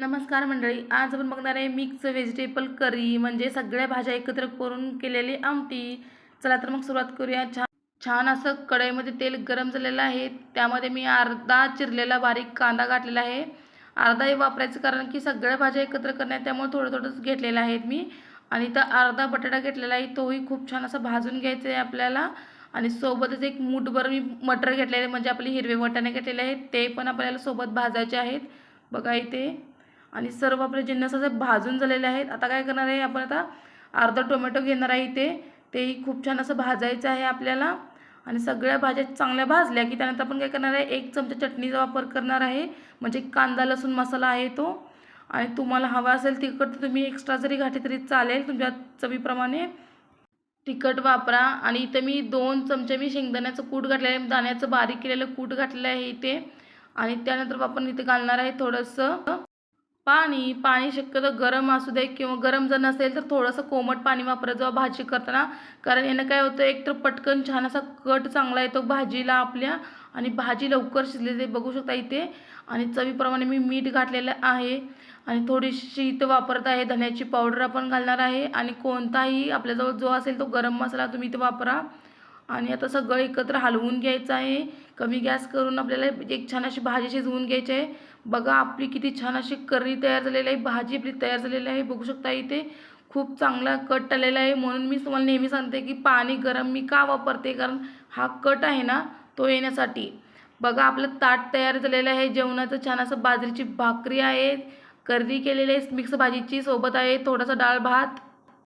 नमस्कार मंडळी आज आपण बघणार आहे मिक्स व्हेजिटेबल करी म्हणजे सगळ्या भाज्या एकत्र करून केलेली आमटी. चला तर मग सुरुवात करूया. छान छान असं कढईमध्ये तेल गरम झालेलं आहे. त्यामध्ये मी अर्धा चिरलेला बारीक कांदा घातलेला आहे. अर्धाही वापरायचं कारण की सगळ्या भाज्या एकत्र करण्यात त्यामुळे थोडं थोडंच घेतलेलं आहे मी. आणि तर अर्धा बटाटा घेतलेला आहे तोही खूप छान असा भाजून घ्यायचा आहे आपल्याला. आणि सोबतच एक मूठभर मी मटर घेतलेले आहे म्हणजे आपले हिरवे वटाणे घेतलेले आहेत ते पण आपल्याला सोबत भाजायचे आहेत. बघा इथे. आणि सर्व आपले जिन्नस असे भाजून झालेले आहेत. आता काय करणार आहे आपण आता अर्धा टोमॅटो घेणार आहे इथे. तेही खूप छान असं भाजायचं आहे आपल्याला. आणि सगळ्या भाज्या चांगल्या भाजल्या की त्यानंतर आपण काय करणार आहे एक चमचा चटणीचा वापर करणार आहे. म्हणजे कांदा लसूण मसाला आहे तो. आणि तुम्हाला हवा असेल तिखट तुम्ही एक्स्ट्रा जरी घातली तरी चालेल. तुमच्या चवीप्रमाणे तिखट वापरा. आणि इथं मी दोन चमचे मी शेंगदाण्याचं कूट घातलेलं आहे. दाण्याचं बारीक केलेलं कूट घातलेलं आहे इथे. आणि त्यानंतर आपण इथे घालणार आहे थोडंसं पाणी पाणी शक्यतो गरम असू दे किंवा गरम जर नसेल तर थोडंसं कोमट पाणी वापरा. जेव्हा भाजी करताना कारण यानं काय होतं एक तर पटकन छान असा कट चांगला येतो भाजीला आपल्या आणि भाजी लवकर शिजली ते बघू शकता इथे आणि चवीप्रमाणे मी मीठ घातलेलं आहे. आणि थोडीशी इथं वापरत आहे धन्याची पावडर आपण घालणार आहे. आणि कोणताही आपल्याजवळ जो असेल तो गरम मसाला तुम्ही इथं वापरा. आणि आता सगळं एकत्र हलवून घ्यायचं आहे. कमी गॅस करून आपल्याला एक छान अशी भाजी शिजवून घ्यायची आहे. बघा आपली किती छान अशी करी तयार झालेली आहे. भाजी आपली तयार झालेली आहे. बघू शकता इथे खूप चांगला कट आलेला आहे. म्हणून मी तुम्हाला नेहमी सांगते की पाणी गरम मी का वापरते? कारण हा कट आहे ना तो येण्यासाठी. बघा आपलं ताट तयार झालेलं आहे. जेवणाचं छान असं बाजरीची भाकरी आहे. करी केलेली आहे. मिक्स भाजीची सोबत आहे. थोडासा डाळ भात.